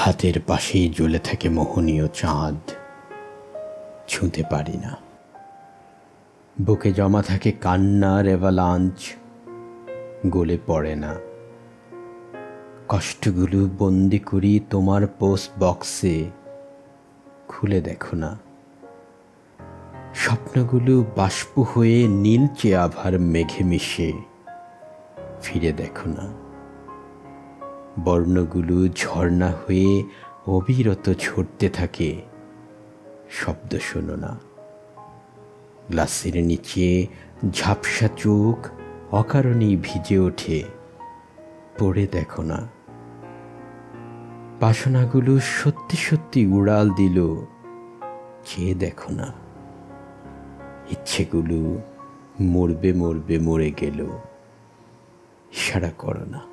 হাতের পাশেই জ্বলে থাকে মোহনীয় চাঁদ। ছুঁতে পারি না। বুকে জমা থাকে কান্নার এভালাঞ্চ গলে পড়ে না। কষ্টগুলো বন্দি করি তোমার পোস্ট বক্সে খুলে দেখো না। স্বপ্নগুলো বাষ্প হয়ে নীলচে আভার মেঘে মিশে। ফিরে দেখো না। বর্ণগুলো ঝর্ণা হয়ে অবিরত ছড়তে থাকে। শব্দ শোনো না। গ্লাসের নিচে ঝাপসা চোখ অকারণেই ভিজে ওঠে। পড়ে দেখো না। বাসনাগুলো সত্যি সত্যি উড়াল দিল। চেয়ে দেখো না। ইচ্ছেগুলো মরবে মরবে মরে গেল। ইশারা করো না।